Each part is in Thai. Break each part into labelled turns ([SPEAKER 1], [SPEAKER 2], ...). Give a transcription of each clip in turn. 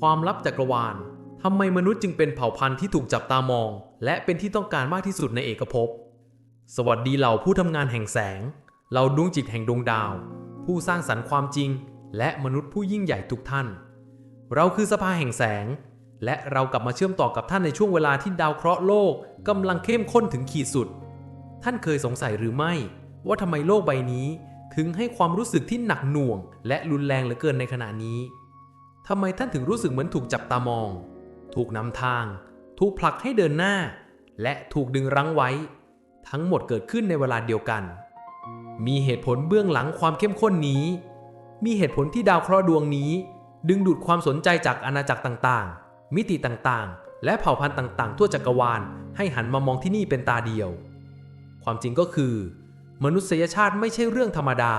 [SPEAKER 1] ความลับจักรวาลทำไมมนุษย์จึงเป็นเผ่าพันธุ์ที่ถูกจับตามอง และเป็นที่ต้องการมากที่สุดในเอกภพ สวัสดีเหล่าผู้ทำงานแห่งแสง เหล่าดวงจิตแห่งดวงดาว ผู้สร้างสรรค์ความจริง และมนุษย์ผู้ยิ่งใหญ่ทุกท่าน เราคือสภาแห่งแสง และเรากลับมาเชื่อมต่อกับท่านในช่วงเวลาที่ดาวเคราะห์โลกกำลังเข้มข้นถึงขีดสุด ท่านเคยสงสัยหรือไม่ ว่าทำไมโลกใบนี้ ถึงให้ความรู้สึกที่หนักหน่วง และรุนแรงเหลือเกินในขณะนี้ ทำไมท่านถึงรู้สึกเหมือนถูกจับตามอง ถูกนำทาง ถูกผลักให้เดินหน้า และถูกดึงรั้งไว้ ทั้งหมดเกิดขึ้นในเวลาเดียวกัน มีเหตุผลเบื้องหลังความเข้มข้นนี้ มีเหตุผลที่ดาวเคราะห์ดวงนี้ ดึงดูดความสนใจจากอาณาจักรต่างๆ มิติต่างๆ และเผ่าพันธุ์ต่างๆ ทั่วจักรวาล ให้หันมามองที่นี่เป็นตาเดียว ความจริงก็คือ มนุษยชาติไม่ใช่เรื่องธรรมดา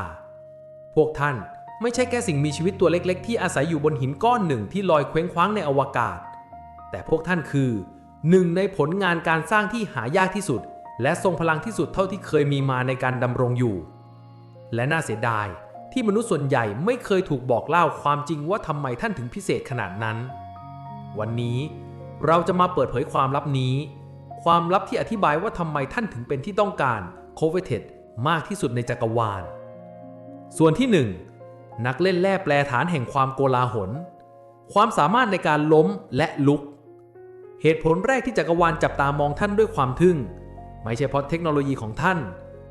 [SPEAKER 1] พวกท่าน ไม่ใช่แค่สิ่งมีชีวิตตัวเล็กๆ ที่อาศัยอยู่บนหินก้อนหนึ่งที่ลอยเคว้งคว้างในอวกาศ แต่พวกท่านคือหนึ่งในผลงานการสร้างที่หายากที่สุด และทรงพลังที่สุดเท่าที่เคยมีมาในการดำรงอยู่ และน่าเสียดายที่มนุษย์ส่วนใหญ่ไม่เคยถูกบอกเล่าความจริงว่าทำไมท่านถึงพิเศษขนาดนั้น วันนี้เราจะมาเปิดเผยความลับนี้ ความลับที่อธิบายว่าทำไมท่านถึงเป็นที่ต้องการ coveted มากที่สุดในจักรวาล ส่วนที่ 1 นักเล่นแร่แปรฐานแห่งความโกลาหล ความสามารถในการล้มและลุก เหตุผลแรกที่จักรวาลจับตามองท่านด้วยความทึ่ง ไม่ใช่เพราะเทคโนโลยีของท่าน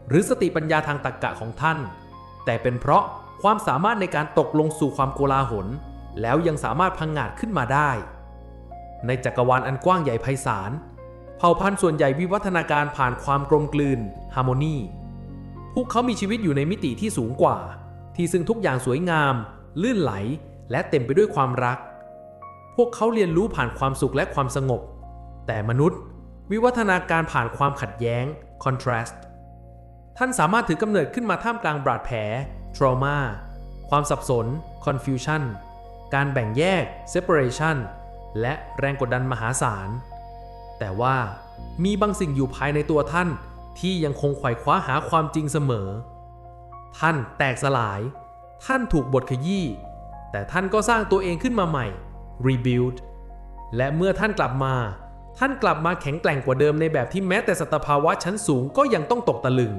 [SPEAKER 1] หรือสติปัญญาทางตรรกะของท่าน แต่เป็นเพราะความสามารถในการตกลงสู่ความโกลาหล แล้วยังสามารถพังงาดขึ้นมาได้ ในจักรวาลอันกว้างใหญ่ไพศาลเผ่าพันธุ์ส่วนใหญ่วิวัฒนาการผ่านความกลมกลืนฮาร์โมนีพวกเขามีชีวิตอยู่ในมิติที่สูงกว่า ที่ซึ่งทุกอย่างสวยงาม ลื่นไหล และเต็มไปด้วยความรัก พวกเขาเรียนรู้ผ่านความสุขและความสงบ แต่มนุษย์ วิวัฒนาการผ่านความขัดแย้ง contrast ท่านสามารถถือกำเนิดขึ้นมาท่ามกลางบาดแผล trauma ความสับสน confusion การแบ่งแยก separation และแรงกดดันมหาศาล แต่ว่ามีบางสิ่งอยู่ภายในตัวท่านที่ยังคงไขว่คว้าหาความจริงเสมอ ท่านแตกสลาย ท่านถูกบทขยี้ แต่ท่านก็สร้างตัวเองขึ้นมาใหม่ rebuild และเมื่อท่านกลับมา ท่านกลับมาแข็งแกร่งกว่าเดิมในแบบที่แม้แต่สัตภาวะชั้นสูงก็ยังต้องตกตะลึง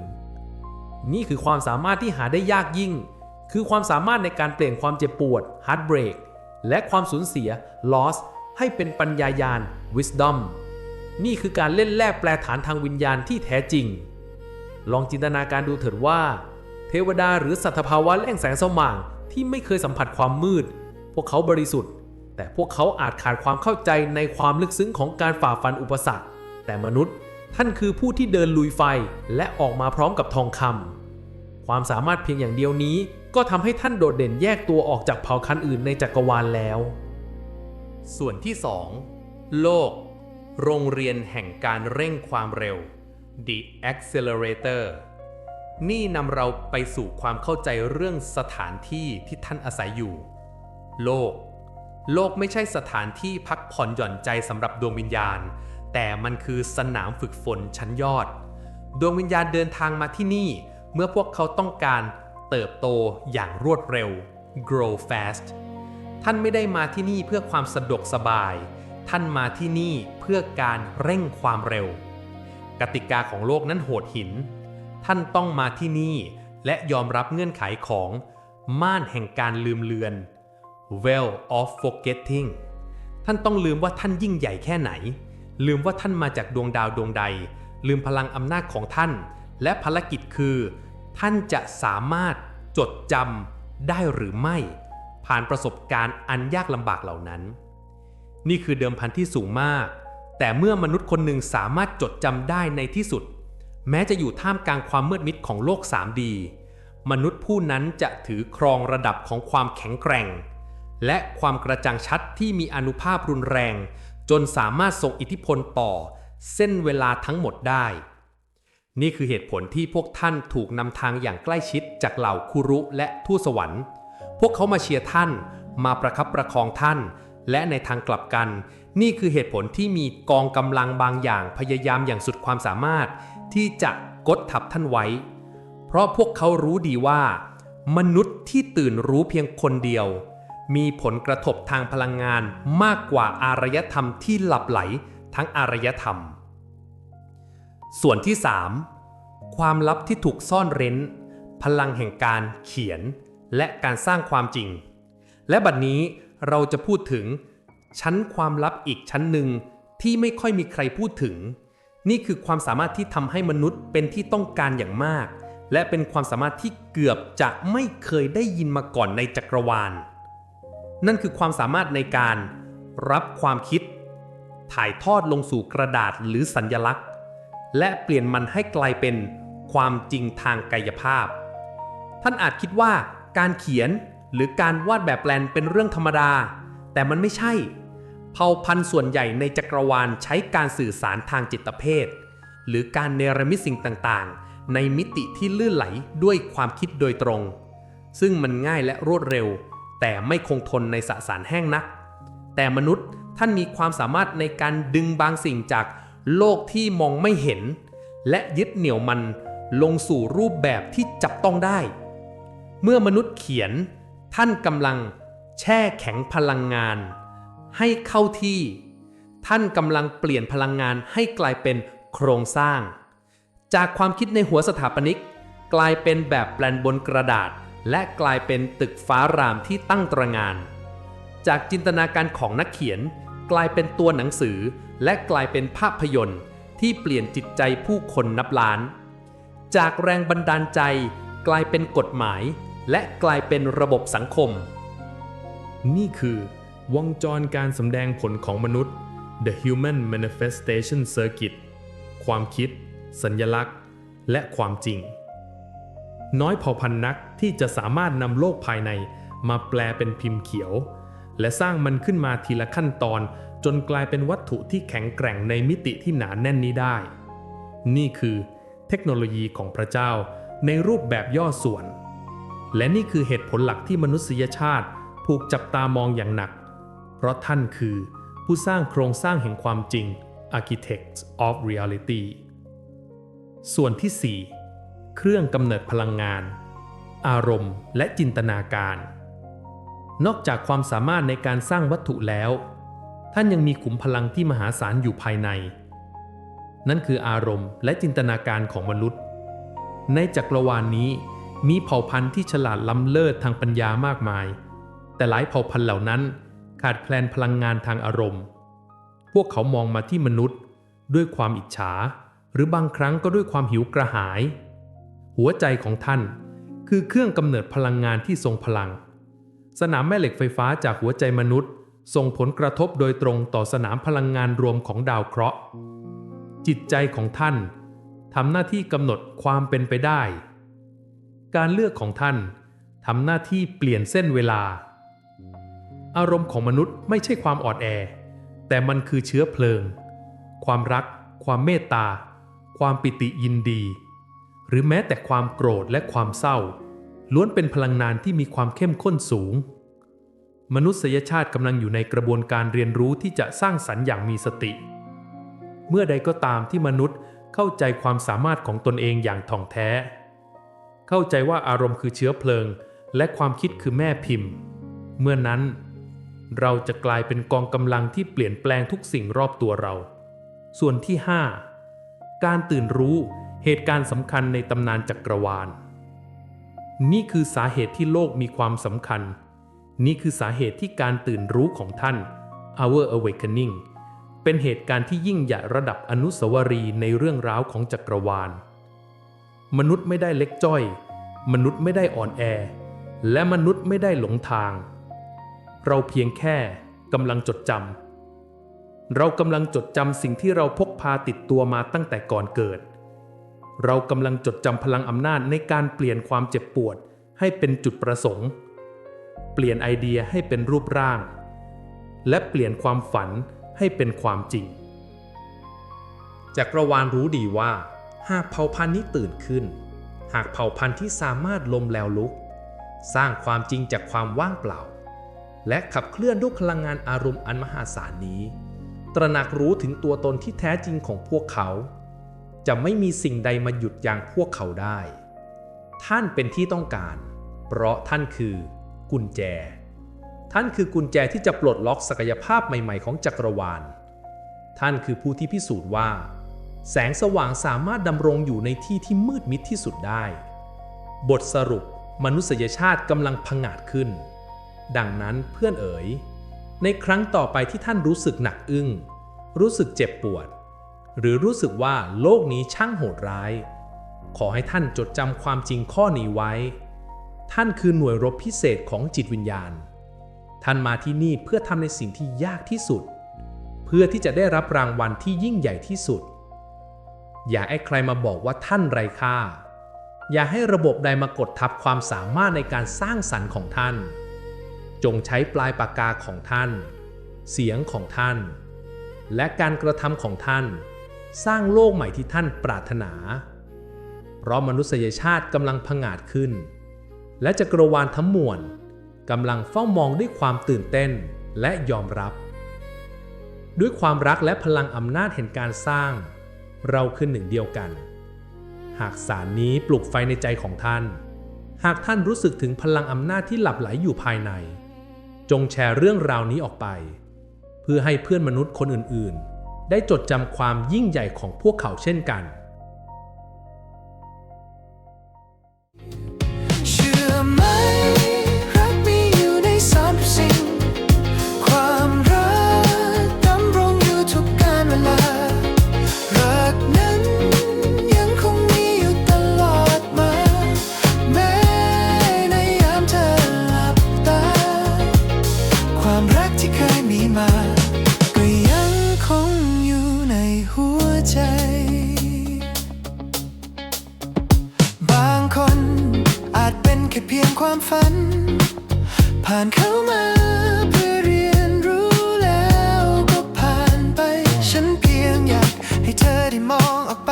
[SPEAKER 1] นี่คือความสามารถที่หาได้ยากยิ่ง คือความสามารถในการเปลี่ยนความเจ็บปวด heartbreak และความสูญเสีย loss ให้เป็นปัญญายาณ wisdom นี่คือการเล่นแร่แปลฐานทางวิญญาณที่แท้จริง ลองจินตนาการดูเถิดว่า เทวดาหรือสัตวภาวะแล่งแสงสว่างที่ไม่เคยสัมผัสความมืด พวกเขาบริสุทธิ์ แต่พวกเขาอาจขาดความเข้าใจในความลึกซึ้งของการฝ่าฟันอุปสรรค แต่มนุษย์ท่านคือผู้ที่เดินลุยไฟและออกมาพร้อมกับทองคำความสามารถเพียงอย่างเดียวนี้ ก็ทำให้ท่านโดดเด่นแยกตัวออกจากเผ่าพันธุ์อื่นในจักรวาลแล้ว ส่วนที่ 2 โลก โรงเรียนแห่งการเร่งความเร็ว The Accelerator นี่นำเราไปสู่ความเข้าใจเรื่องสถานที่ที่ท่านอาศัยอยู่ โลก โลกไม่ใช่สถานที่พักผ่อนหย่อนใจสำหรับดวงวิญญาณ แต่มันคือสนามฝึกฝนชั้นยอด ดวงวิญญาณเดินทางมาที่นี่ เมื่อพวกเขาต้องการเติบโตอย่างรวดเร็ว grow fast ท่านไม่ได้มาที่นี่เพื่อความสะดวกสบาย ท่านมาที่นี่เพื่อการเร่งความเร็ว กติกาของโลกนั้นโหดหิน ท่านต้องมาที่นี่ และยอมรับเงื่อนไขของ ม่านแห่งการลืมเลือน well of forgetting ท่านต้องลืมว่าท่านยิ่งใหญ่แค่ไหน ลืมว่าท่านมาจากดวงดาวดวงใด ลืมพลังอำนาจของท่าน และภารกิจคือ ท่านจะสามารถจดจำได้หรือไม่ ผ่านประสบการณ์อันยากลำบากเหล่านั้น นี่คือเดิมพันที่สูงมาก แต่เมื่อมนุษย์คนหนึ่งสามารถจดจำได้ในที่สุด แม้จะอยู่ท่ามกลางความมืดมิดของโลก 3D มนุษย์ผู้นั้นจะถือครองระดับของความแข็งแกร่ง และความกระจ่างชัดที่มีอนุภาพรุนแรง จนสามารถส่งอิทธิพลต่อ เส้นเวลาทั้งหมดได้ นี่คือเหตุผลที่พวกท่านถูกนำทางอย่างใกล้ชิดจากเหล่าคุรุและทูตสวรรค์ พวกเขามาเชียร์ท่าน มาประคับประคองท่าน และในทางกลับกัน นี่คือเหตุผลที่มีกองกำลังบางอย่างพยายามอย่างสุดความสามารถ ที่จะกดทับท่านไว้ เพราะพวกเขารู้ดีว่า มนุษย์ที่ตื่นรู้เพียงคนเดียว
[SPEAKER 2] มีผลกระทบทางพลังงานมากกว่าอารยธรรมที่หลับไหลทั้งอารยธรรม ส่วนที่ 3 ความลับที่ถูกซ่อนเร้น พลังแห่งการเขียน และการสร้างความจริง และบัดนี้เราจะพูดถึง ชั้นความลับอีกชั้นหนึ่งที่ไม่ค่อยมีใครพูดถึง นี่คือความสามารถที่ทำให้มนุษย์เป็นที่ต้องการอย่างมาก และเป็นความสามารถที่เกือบจะไม่เคยได้ยินมาก่อนในจักรวาล นั่นคือความสามารถในการรับความคิด ถ่ายทอดลงสู่กระดาษหรือสัญญลักษณ์ และเปลี่ยนมันให้กลายเป็นความจริงทางกายภาพ ท่านอาจคิดว่าการเขียนหรือการวาดแบบแปลนเป็นเรื่องธรรมดา แต่มันไม่ใช่ เผ่าพันธุ์ส่วนใหญ่ในจักรวาลใช้การสื่อสารทางจิตเภท หรือการเนรมิตสิ่งต่างๆ ในมิติที่ลื่นไหลด้วยความคิดโดยตรง ซึ่งมันง่ายและรวดเร็ว แต่ไม่คงทนในสสารแห้งนัก แต่มนุษย์ท่านมีความสามารถในการดึงบางสิ่งจากโลกที่มองไม่เห็น และยึดเหนี่ยวมันลงสู่รูปแบบที่จับต้องได้ เมื่อมนุษย์เขียน ท่านกำลังแช่แข็งพลังงาน ให้เข้าที่ ท่านกำลังเปลี่ยนพลังงานให้กลายเป็นโครงสร้าง จากความคิดในหัวสถาปนิก กลายเป็นแบบแปลนบนกระดาษ และกลายเป็นตึกฟ้ารามที่ตั้งตระงาน จากจินตนาการของนักเขียน กลายเป็นตัวหนังสือ และกลายเป็นภาพยนตร์ ที่เปลี่ยนจิตใจผู้คนนับล้าน จากแรงบันดาลใจ กลายเป็นกฎหมาย และกลายเป็นระบบสังคม
[SPEAKER 1] นี่คือ วงจรการสำแดงผลของมนุษย์ The Human Manifestation Circuit ความคิด สัญญลักษณ์ และความจริง น้อยเผ่าพันธุ์นักที่จะสามารถนำโลกภายในมาแปลเป็นพิมพ์เขียว และสร้างมันขึ้นมาทีละขั้นตอน จนกลายเป็นวัตถุที่แข็งแกร่งในมิติที่หนาแน่นนี้ได้ นี่คือเทคโนโลยีของพระเจ้าในรูปแบบย่อส่วน และนี่คือเหตุผลหลักที่มนุษยชาติ ถูกจับตามองอย่างหนัก เพราะท่านคือผู้สร้างโครงสร้างแห่งความจริง Architects of Reality ส่วนที่ 4 เครื่องกำเนิดพลังงาน อารมณ์และจินตนาการ นอกจากความสามารถในการสร้างวัตถุแล้ว ท่านยังมีขุมพลังที่มหาศาลอยู่ภายใน นั่นคืออารมณ์และจินตนาการของมนุษย์ ในจักรวาลนนี้มีเผ่าพันธุ์ที่ฉลาดล้ำเลิศทางปัญญามากมาย แต่หลายเผ่าพันธุ์เหล่านั้น ขาดแคลนพลังงานทางอารมณ์ พวกเขามองมาที่มนุษย์ ด้วยความอิจฉา หรือบางครั้งก็ด้วยความหิวกระหาย หัวใจของท่านคือเครื่องกำเนิดพลังงานที่ทรงพลัง สนามแม่เหล็กไฟฟ้าจากหัวใจมนุษย์ ส่งผลกระทบโดยตรงต่อสนามพลังงานรวมของดาวเคราะห์ จิตใจของท่านทำหน้าที่กำหนดความเป็นไปได้ การเลือกของท่านทำหน้าที่เปลี่ยนเส้นเวลา อารมณ์ของมนุษย์ไม่ใช่ความอ่อนแอ แต่มันคือเชื้อเพลิง ความรัก ความเมตตา ความปิติยินดี หรือแม้แต่ความโกรธและความเศร้า ล้วนเป็นพลังงานที่มีความเข้มข้นสูง มนุษยชาติกำลังอยู่ในกระบวนการเรียนรู้ที่จะสร้างสรรค์อย่างมีสติ เมื่อใดก็ตามที่มนุษย์เข้าใจความสามารถของตนเองอย่างท่องแท้ เข้าใจว่าอารมณ์คือเชื้อเพลิง และความคิดคือแม่พิมพ์ เมื่อนั้น เราจะกลายเป็นกองกำลังที่เปลี่ยนแปลงทุกสิ่งรอบตัวเรา ส่วนที่ 5 การตื่นรู้เหตุการณ์สำคัญในตำนานจักรวาล นี่คือสาเหตุที่โลกมีความสำคัญ นี่คือสาเหตุที่การตื่นรู้ของท่าน Our Awakening เป็นเหตุการณ์ที่ยิ่งใหญ่ระดับอนุสาวรีย์ในเรื่องราวของจักรวาล มนุษย์ไม่ได้เล็กจ้อย มนุษย์ไม่ได้อ่อนแอ และมนุษย์ไม่ได้หลงทาง เราเพียงแค่กำลังจดจำเรากำลังจดจำสิ่งที่เราพกพาติดตัวมาตั้งแต่ก่อนเกิด เรากำลังจดจำพลังอำนาจในการเปลี่ยนความเจ็บปวดให้เป็นจุดประสงค์ เปลี่ยนไอเดียให้เป็นรูปร่าง และเปลี่ยนความฝันให้เป็นความจริง จักรวาลรู้ดีว่า หากเผ่าพันธุ์นี้ตื่นขึ้น หากเผ่าพันธุ์ที่สามารถลมแล้วลุก สร้างความจริงจากความว่างเปล่า และขับเคลื่อนด้วยพลังงานอารมณ์อันมหาศาลนี้ ตระหนักรู้ถึงตัวตนที่แท้จริงของพวกเขา จะไม่มีสิ่งใดมาหยุดยั้งพวกเขาได้ ท่านเป็นที่ต้องการ เพราะท่านคือ กุญแจ ท่านคือกุญแจที่จะปลดล็อกศักยภาพใหม่ ๆ ของจักรวาล ท่านคือผู้ที่พิสูจน์ว่า แสงสว่างสามารถดำรงอยู่ในที่ที่มืดมิดที่สุดได้ บทสรุป มนุษยชาติกำลังพังอาจขึ้น ดังนั้นเพื่อนเอ๋ย ในครั้งต่อไปที่ท่านรู้สึกหนักอึ้ง รู้สึกเจ็บปวด หรือรู้สึกว่าโลกนี้ช่างโหดร้าย ขอให้ท่านจดจำความจริงข้อนี้ไว้ ท่านคือหน่วยรบพิเศษของจิตวิญญาณ ท่านมาที่นี่เพื่อทำในสิ่งที่ยากที่สุด เพื่อที่จะได้รับรางวัลที่ยิ่งใหญ่ที่สุด อย่าให้ใครมาบอกว่าท่านไร้ค่าอย่าให้ระบบใดมากดทับความสามารถในการสร้างสรรค์ของท่าน จงใช้ปลายปากกาของท่าน เสียงของท่าน และการกระทำของท่าน สร้างโลกใหม่ที่ท่านปรารถนา เพราะมนุษยชาติกำลังผงาดขึ้น และจักรวาลทั้งมวลกำลังเฝ้ามองด้วยความตื่นเต้นและยอมรับ ด้วยความรักและพลังอำนาจแห่งการสร้าง เราคือหนึ่งเดียวกัน หากสารนี้ปลุกไฟในใจของท่าน หากท่านรู้สึกถึงพลังอำนาจที่หลับไหลอยู่ภายใน จงแชร์เรื่องราวนี้ออกไป เพื่อให้เพื่อนมนุษย์คนอื่นๆ ได้จดจำความยิ่งใหญ่ของพวกเขาเช่นกัน
[SPEAKER 3] แค่เพียงความฝัน ผ่านเข้ามาเพื่อเรียนรู้แล้วก็ผ่านไป ฉันเพียงอยากให้เธอได้มองออกไป